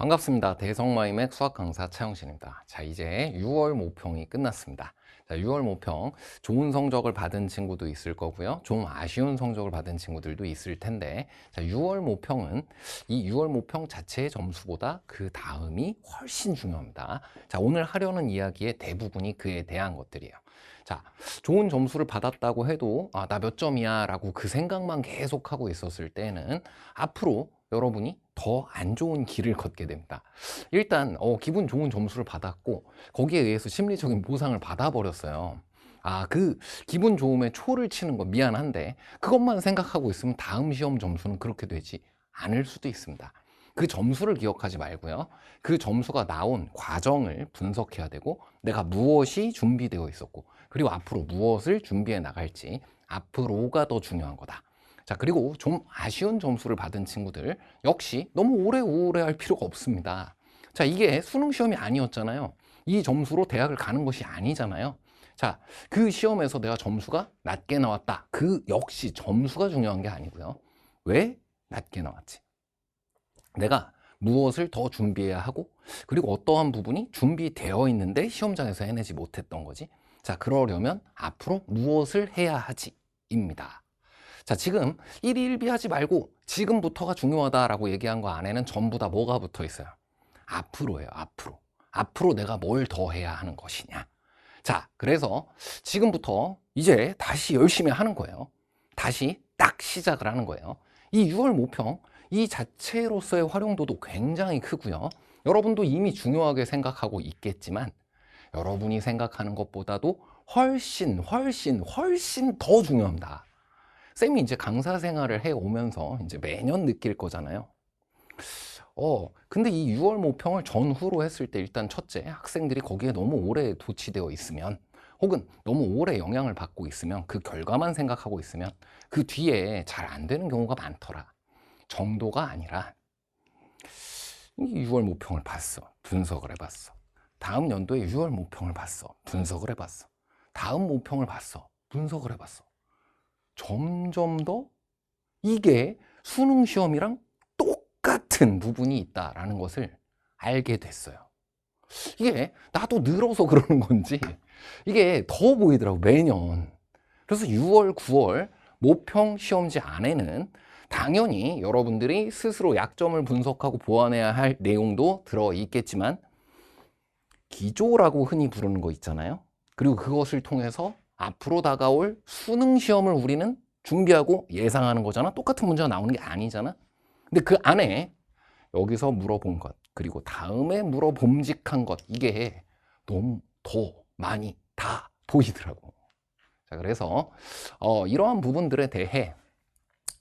반갑습니다. 대성마이맥 수학 강사 차영신입니다. 자, 이제 6월 모평이 끝났습니다. 자, 6월 모평 좋은 성적을 받은 친구도 있을 거고요. 좀 아쉬운 성적을 받은 친구들도 있을 텐데, 자, 6월 모평은 이 6월 모평 자체의 점수보다 그 다음이 훨씬 중요합니다. 자, 오늘 하려는 이야기의 대부분이 그에 대한 것들이에요. 자, 좋은 점수를 받았다고 해도 아, 나 몇 점이야 라고 그 생각만 계속 하고 있었을 때는 앞으로 여러분이 더 안 좋은 길을 걷게 됩니다. 일단 어, 기분 좋은 점수를 받았고 거기에 의해서 심리적인 보상을 받아버렸어요. 아, 그 기분 좋음에 초를 치는 거 미안한데 그것만 생각하고 있으면 다음 시험 점수는 그렇게 되지 않을 수도 있습니다. 그 점수를 기억하지 말고요. 그 점수가 나온 과정을 분석해야 되고 내가 무엇이 준비되어 있었고 그리고 앞으로 무엇을 준비해 나갈지 앞으로가 더 중요한 거다. 자, 그리고 좀 아쉬운 점수를 받은 친구들 역시 너무 오래 우울해할 필요가 없습니다. 자, 이게 수능 시험이 아니었잖아요. 이 점수로 대학을 가는 것이 아니잖아요. 자, 그 시험에서 내가 점수가 낮게 나왔다. 그 역시 점수가 중요한 게 아니고요. 왜 낮게 나왔지? 내가 무엇을 더 준비해야 하고 그리고 어떠한 부분이 준비되어 있는데 시험장에서 해내지 못했던 거지. 자, 그러려면 앞으로 무엇을 해야 하지? 입니다. 자, 지금 1일 1비 하지 말고 지금부터가 중요하다라고 얘기한 거 안에는 전부 다 뭐가 붙어 있어요? 앞으로예요, 앞으로. 앞으로 내가 뭘 더 해야 하는 것이냐. 자, 그래서 지금부터 이제 다시 열심히 하는 거예요. 다시 딱 시작을 하는 거예요. 이 6월 모평, 이 자체로서의 활용도도 굉장히 크고요. 여러분도 이미 중요하게 생각하고 있겠지만 여러분이 생각하는 것보다도 훨씬, 훨씬, 훨씬 더 중요합니다. 쌤이 이제 강사 생활을 해 오면서 이제 매년 느낄 거잖아요. 어, 근데 이 6월 모평을 전후로 했을 때 일단 첫째, 학생들이 거기에 너무 오래 도취되어 있으면 혹은 너무 오래 영향을 받고 있으면 그 결과만 생각하고 있으면 그 뒤에 잘 안 되는 경우가 많더라. 정도가 아니라 이 6월 모평을 봤어. 분석을 해봤어. 다음 연도에 6월 모평을 봤어. 분석을 해봤어. 다음 모평을 봤어. 분석을 해봤어. 점점 더 이게 수능 시험이랑 똑같은 부분이 있다라는 것을 알게 됐어요. 이게 나도 늘어서 그러는 건지 이게 더 보이더라고 매년. 그래서 6월, 9월 모평 시험지 안에는 당연히 여러분들이 스스로 약점을 분석하고 보완해야 할 내용도 들어 있겠지만 기조라고 흔히 부르는 거 있잖아요. 그리고 그것을 통해서 앞으로 다가올 수능 시험을 우리는 준비하고 예상하는 거잖아. 똑같은 문제가 나오는 게 아니잖아. 근데 그 안에 여기서 물어본 것, 그리고 다음에 물어봄직한 것, 이게 너무 더 많이 다 보이더라고. 자, 그래서, 어, 이러한 부분들에 대해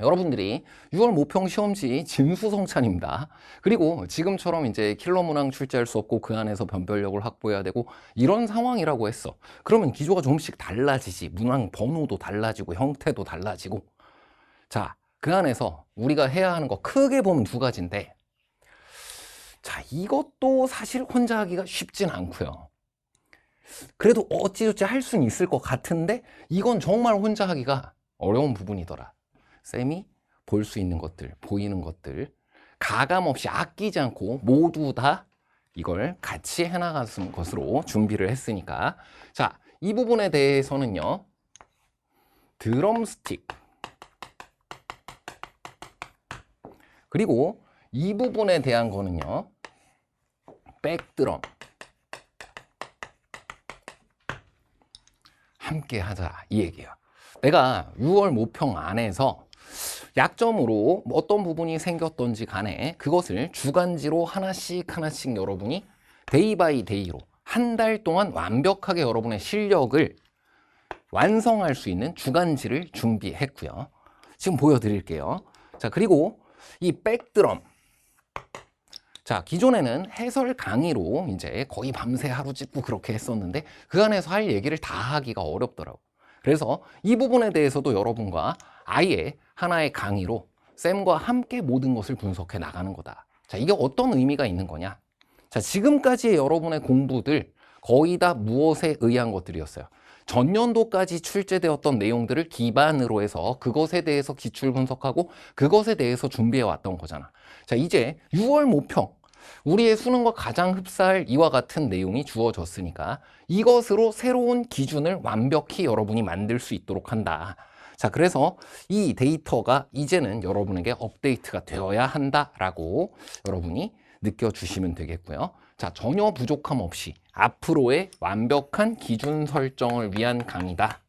여러분들이 6월 모평 시험지 진수성찬입니다. 그리고 지금처럼 이제 킬러 문항 출제할 수 없고 그 안에서 변별력을 확보해야 되고 이런 상황이라고 했어. 그러면 기조가 조금씩 달라지지. 문항 번호도 달라지고 형태도 달라지고. 자, 그 안에서 우리가 해야 하는 거 크게 보면 두 가지인데 자, 이것도 사실 혼자 하기가 쉽진 않고요. 그래도 어찌저찌 할 수는 있을 것 같은데 이건 정말 혼자 하기가 어려운 부분이더라. 쌤이 볼 수 있는 것들, 보이는 것들, 가감 없이 아끼지 않고 모두 다 이걸 같이 해나가는 것으로 준비를 했으니까. 자, 이 부분에 대해서는요, 드럼 스틱. 그리고 이 부분에 대한 거는요, 백드럼. 함께 하자. 이 얘기예요. 내가 6월 모평 안에서 약점으로 어떤 부분이 생겼던지 간에 그것을 주간지로 하나씩 하나씩 여러분이 데이 바이 데이로 한 달 동안 완벽하게 여러분의 실력을 완성할 수 있는 주간지를 준비했고요. 지금 보여드릴게요. 자, 그리고 이 백드럼. 자, 기존에는 해설 강의로 이제 거의 밤새 하루 찍고 그렇게 했었는데 그 안에서 할 얘기를 다 하기가 어렵더라고. 그래서 이 부분에 대해서도 여러분과 아예 하나의 강의로 쌤과 함께 모든 것을 분석해 나가는 거다. 자, 이게 어떤 의미가 있는 거냐? 자, 지금까지의 여러분의 공부들 거의 다 무엇에 의한 것들이었어요? 전년도까지 출제되었던 내용들을 기반으로 해서 그것에 대해서 기출 분석하고 그것에 대해서 준비해 왔던 거잖아. 자, 이제 6월 모평. 우리의 수능과 가장 흡사할 이와 같은 내용이 주어졌으니까 이것으로 새로운 기준을 완벽히 여러분이 만들 수 있도록 한다. 자, 그래서 이 데이터가 이제는 여러분에게 업데이트가 되어야 한다라고 여러분이 느껴주시면 되겠고요. 자, 전혀 부족함 없이 앞으로의 완벽한 기준 설정을 위한 강의다.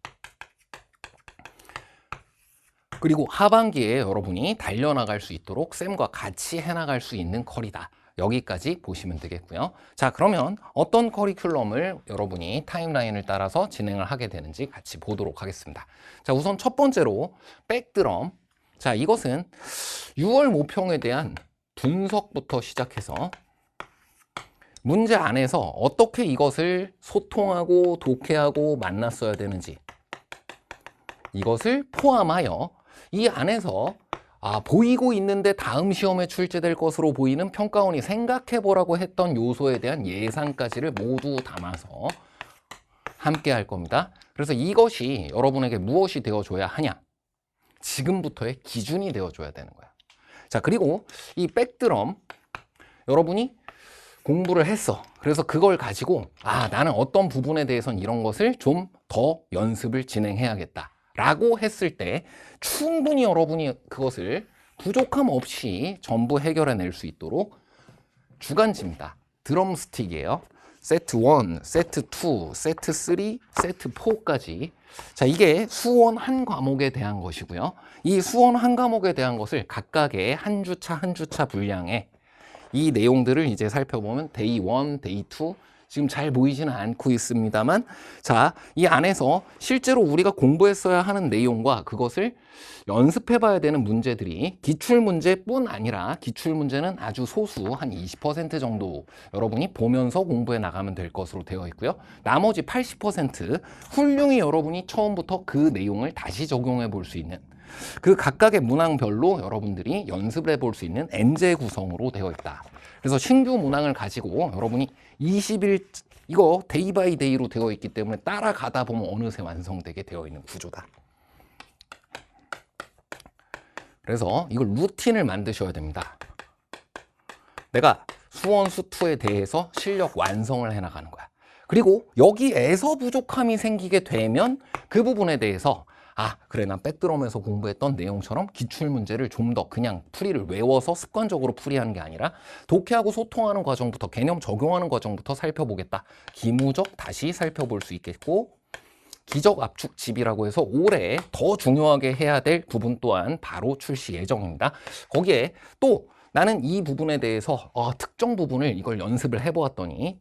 그리고 하반기에 여러분이 달려나갈 수 있도록 쌤과 같이 해나갈 수 있는 컬이다. 여기까지 보시면 되겠고요. 자, 그러면 어떤 커리큘럼을 여러분이 타임라인을 따라서 진행을 하게 되는지 같이 보도록 하겠습니다. 자, 우선 첫 번째로 백드럼. 자, 이것은 6월 모평에 대한 분석부터 시작해서 문제 안에서 어떻게 이것을 소통하고 독해하고 만났어야 되는지 이것을 포함하여 이 안에서 아, 보이고 있는데 다음 시험에 출제될 것으로 보이는 평가원이 생각해 보라고 했던 요소에 대한 예상까지를 모두 담아서 함께 할 겁니다. 그래서 이것이 여러분에게 무엇이 되어줘야 하냐? 지금부터의 기준이 되어줘야 되는 거야. 자, 그리고 이 백드럼 여러분이 공부를 했어. 그래서 그걸 가지고 아, 나는 어떤 부분에 대해서는 이런 것을 좀 더 연습을 진행해야겠다. 라고 했을 때 충분히 여러분이 그것을 부족함 없이 전부 해결해낼 수 있도록 주간지입니다. 드럼 스틱이에요. 세트 1, 세트 2, 세트 3, 세트 4까지. 자, 이게 수원 한 과목에 대한 것이고요. 이 수원 한 과목에 대한 것을 각각의 한 주차 한 주차 분량에 이 내용들을 이제 살펴보면 데이 1, 데이 2, 지금 잘 보이지는 않고 있습니다만 자, 이 안에서 실제로 우리가 공부했어야 하는 내용과 그것을 연습해 봐야 되는 문제들이 기출 문제뿐 아니라 기출 문제는 아주 소수 한 20% 정도 여러분이 보면서 공부해 나가면 될 것으로 되어 있고요. 나머지 80% 훌륭히 여러분이 처음부터 그 내용을 다시 적용해 볼 수 있는 그 각각의 문항별로 여러분들이 연습을 해볼 수 있는 엔제 구성으로 되어 있다. 그래서 신규 문항을 가지고 여러분이 20일 이거 데이 바이 데이로 되어 있기 때문에 따라가다 보면 어느새 완성되게 되어 있는 구조다. 그래서 이걸 루틴을 만드셔야 됩니다. 내가 수원 수투에 대해서 실력 완성을 해나가는 거야. 그리고 여기에서 부족함이 생기게 되면 그 부분에 대해서 아 그래 난 백드럼에서 공부했던 내용처럼 기출 문제를 좀 더 그냥 풀이를 외워서 습관적으로 풀이하는 게 아니라 독해하고 소통하는 과정부터 개념 적용하는 과정부터 살펴보겠다. 기무적 다시 살펴볼 수 있겠고 기적 압축집이라고 해서 올해 더 중요하게 해야 될 부분 또한 바로 출시 예정입니다. 거기에 또 나는 이 부분에 대해서 어, 특정 부분을 이걸 연습을 해보았더니 이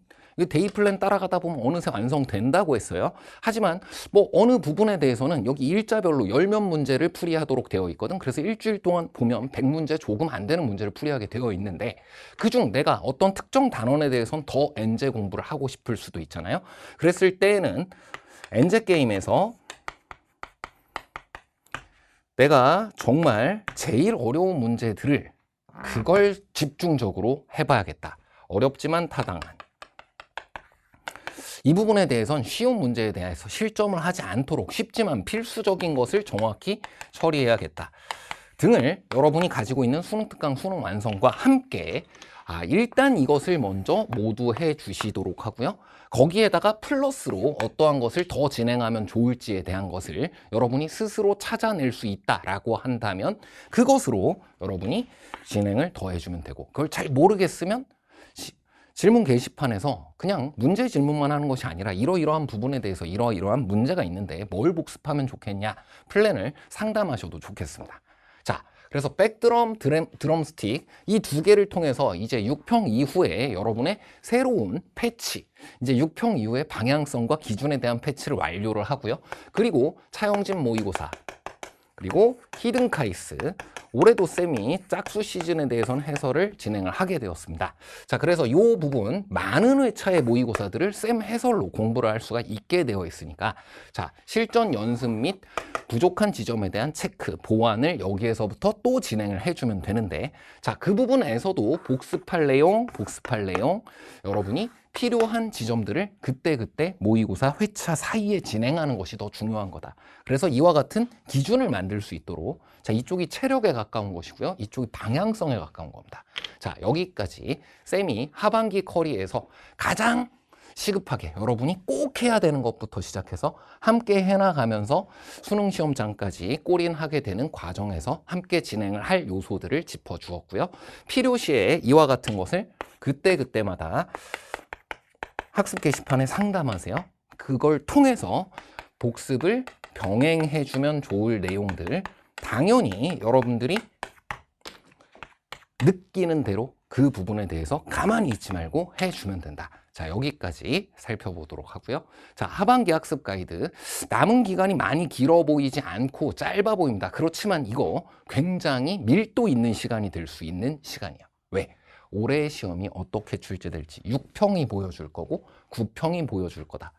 데이 플랜 따라가다 보면 어느새 완성된다고 했어요. 하지만 뭐 어느 부분에 대해서는 여기 일자별로 열 몇 문제를 풀이하도록 되어 있거든. 그래서 일주일 동안 보면 100문제 조금 안 되는 문제를 풀이하게 되어 있는데 그중 내가 어떤 특정 단원에 대해서는 더 엔제 공부를 하고 싶을 수도 있잖아요. 그랬을 때에는 엔제 게임에서 내가 정말 제일 어려운 문제들을 그걸 집중적으로 해봐야겠다. 어렵지만 타당한. 이 부분에 대해선 쉬운 문제에 대해서 실점을 하지 않도록 쉽지만 필수적인 것을 정확히 처리해야겠다. 등을 여러분이 가지고 있는 수능 특강 수능 완성과 함께 아, 일단 이것을 먼저 모두 해 주시도록 하고요. 거기에다가 플러스로 어떠한 것을 더 진행하면 좋을지에 대한 것을 여러분이 스스로 찾아낼 수 있다라고 한다면 그것으로 여러분이 진행을 더 해주면 되고 그걸 잘 모르겠으면 질문 게시판에서 그냥 문제 질문만 하는 것이 아니라 이러이러한 부분에 대해서 이러이러한 문제가 있는데 뭘 복습하면 좋겠냐 플랜을 상담하셔도 좋겠습니다. 자, 그래서 백드럼, 드럼, 드럼 스틱 이 두 개를 통해서 이제 6평 이후에 여러분의 새로운 패치 이제 6평 이후에 방향성과 기준에 대한 패치를 완료를 하고요. 그리고 차영진 모의고사 그리고 히든카이스 올해도 쌤이 짝수 시즌에 대해서는 해설을 진행을 하게 되었습니다. 자, 그래서 이 부분 많은 회차의 모의고사들을 쌤 해설로 공부를 할 수가 있게 되어 있으니까 자, 실전 연습 및 부족한 지점에 대한 체크, 보완을 여기에서부터 또 진행을 해주면 되는데 자, 그 부분에서도 복습할 내용, 복습할 내용 여러분이 필요한 지점들을 그때그때 모의고사 회차 사이에 진행하는 것이 더 중요한 거다. 그래서 이와 같은 기준을 만들 수 있도록 자, 이쪽이 체력에 가까운 것이고요. 이쪽이 방향성에 가까운 겁니다. 자, 여기까지 쌤이 하반기 커리에서 가장 시급하게 여러분이 꼭 해야 되는 것부터 시작해서 함께 해나가면서 수능 시험장까지 골인하게 되는 과정에서 함께 진행을 할 요소들을 짚어주었고요. 필요시에 이와 같은 것을 그때그때마다 학습 게시판에 상담하세요. 그걸 통해서 복습을 병행해주면 좋을 내용들 당연히 여러분들이 느끼는 대로 그 부분에 대해서 가만히 있지 말고 해주면 된다. 자, 여기까지 살펴보도록 하고요. 자, 하반기 학습 가이드. 남은 기간이 많이 길어 보이지 않고 짧아 보입니다. 그렇지만 이거 굉장히 밀도 있는 시간이 될 수 있는 시간이에요. 왜? 올해의 시험이 어떻게 출제될지 6평이 보여줄 거고 9평이 보여줄 거다.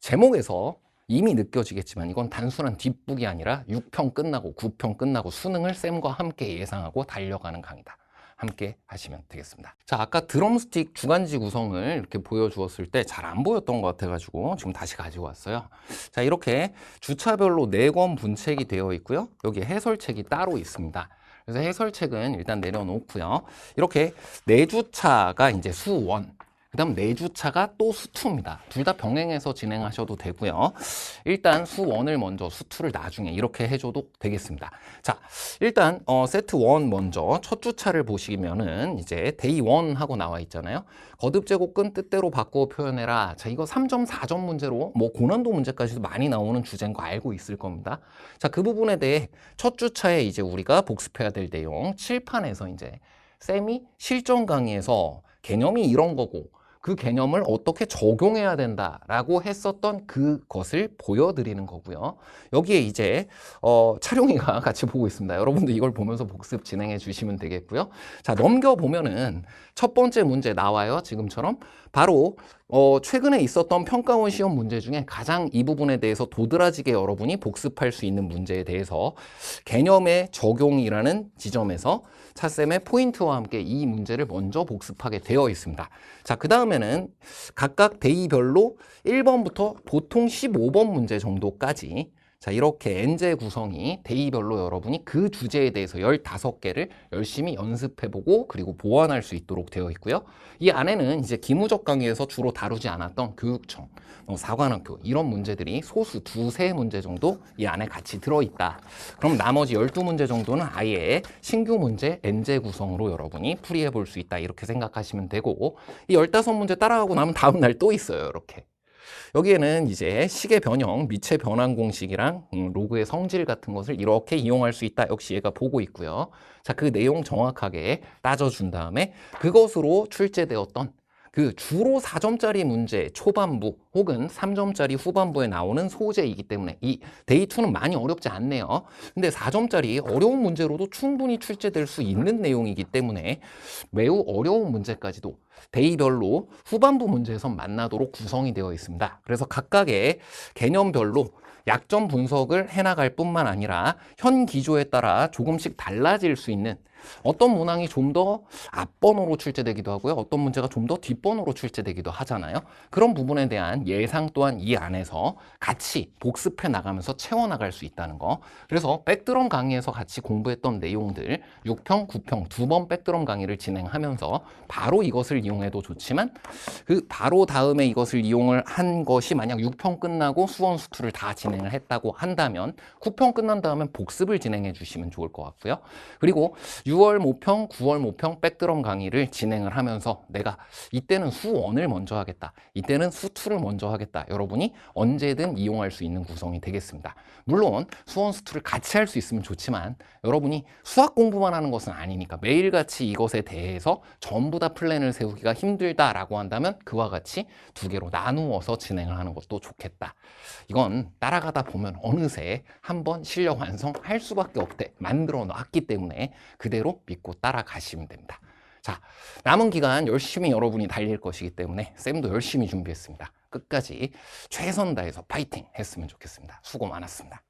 제목에서 이미 느껴지겠지만 이건 단순한 뒷북이 아니라 6평 끝나고 9평 끝나고 수능을 쌤과 함께 예상하고 달려가는 강의다. 함께 하시면 되겠습니다. 자, 아까 드럼스틱 주간지 구성을 이렇게 보여주었을 때 잘 안 보였던 것 같아가지고 지금 다시 가지고 왔어요. 자, 이렇게 주차별로 4권 분책이 되어 있고요. 여기 해설책이 따로 있습니다. 그래서 해설책은 일단 내려놓고요. 이렇게 내주차가 이제 수원, 그 다음 내주차가 또 수투입니다. 둘 다 병행해서 진행하셔도 되고요. 일단 수원을 먼저 수투를 나중에 이렇게 해줘도 되겠습니다. 자, 일단 어, 세트 원 먼저 첫 주차를 보시면은 이제 데이 원 하고 나와 있잖아요. 거듭 제곱근 뜻대로 바꾸어 표현해라. 자, 이거 3.4점 문제로 뭐 고난도 문제까지도 많이 나오는 주제인 거 알고 있을 겁니다. 자, 그 부분에 대해 첫 주차에 이제 우리가 복습해야 될 내용 칠판에서 이제 쌤이 실전 강의에서 개념이 이런 거고 그 개념을 어떻게 적용해야 된다라고 했었던 그것을 보여드리는 거고요. 여기에 이제 어, 차룡이가 같이 보고 있습니다. 여러분들 이걸 보면서 복습 진행해 주시면 되겠고요. 자 넘겨 보면은 첫 번째 문제 나와요. 지금처럼 바로 어, 최근에 있었던 평가원 시험 문제 중에 가장 이 부분에 대해서 도드라지게 여러분이 복습할 수 있는 문제에 대해서 개념의 적용이라는 지점에서 차쌤의 포인트와 함께 이 문제를 먼저 복습하게 되어 있습니다. 자, 그 다음에 는 각각 데이별로 1번부터 보통 15번 문제 정도까지 자, 이렇게 엔제 구성이 데이별로 여러분이 그 주제에 대해서 15개를 열심히 연습해보고 그리고 보완할 수 있도록 되어 있고요. 이 안에는 이제 기무적 강의에서 주로 다루지 않았던 교육청, 뭐 사관학교 이런 문제들이 소수 두세 문제 정도 이 안에 같이 들어있다. 그럼 나머지 12문제 정도는 아예 신규 문제 엔제 구성으로 여러분이 풀이해 볼 수 있다. 이렇게 생각하시면 되고 이 15문제 따라가고 나면 다음 날 또 있어요. 이렇게. 여기에는 이제 시계 변형, 미체 변환 공식이랑 음, 로그의 성질 같은 것을 이렇게 이용할 수 있다. 역시 얘가 보고 있고요. 자, 그 내용 정확하게 따져준 다음에 그것으로 출제되었던 그 주로 4점짜리 문제 초반부 혹은 3점짜리 후반부에 나오는 소재이기 때문에 이 데이2는 많이 어렵지 않네요. 근데 4점짜리 어려운 문제로도 충분히 출제될 수 있는 내용이기 때문에 매우 어려운 문제까지도 데이별로 후반부 문제에서 만나도록 구성이 되어 있습니다. 그래서 각각의 개념별로 약점 분석을 해나갈 뿐만 아니라 현 기조에 따라 조금씩 달라질 수 있는 어떤 문항이 좀 더 앞번호로 출제되기도 하고요. 어떤 문제가 좀 더 뒷번호로 출제되기도 하잖아요. 그런 부분에 대한 예상 또한 이 안에서 같이 복습해 나가면서 채워나갈 수 있다는 거. 그래서 백드럼 강의에서 같이 공부했던 내용들 6평, 9평 두 번 백드럼 강의를 진행하면서 바로 이것을 이용해도 좋지만 그 바로 다음에 이것을 이용을 한 것이 만약 6평 끝나고 수원 수투를 다 진행을 했다고 한다면 9평 끝난 다음에 복습을 진행해 주시면 좋을 것 같고요. 그리고 6월 모평, 9월 모평 백드럼 강의를 진행을 하면서 내가 이때는 수원을 먼저 하겠다. 이때는 수투를 먼저 하겠다. 여러분이 언제든 이용할 수 있는 구성이 되겠습니다. 물론 수원 수투를 같이 할 수 있으면 좋지만 여러분이 수학 공부만 하는 것은 아니니까 매일같이 이것에 대해서 전부 다 플랜을 세우기가 힘들다라고 한다면 그와 같이 두 개로 나누어서 진행을 하는 것도 좋겠다. 이건 따라가다 보면 어느새 한번 실력 완성할 수밖에 없대 만들어 놨기 때문에 그대로 믿고 따라가시면 됩니다. 자, 남은 기간 열심히 여러분이 달릴 것이기 때문에 쌤도 열심히 준비했습니다. 끝까지 최선 다해서 파이팅 했으면 좋겠습니다. 수고 많았습니다.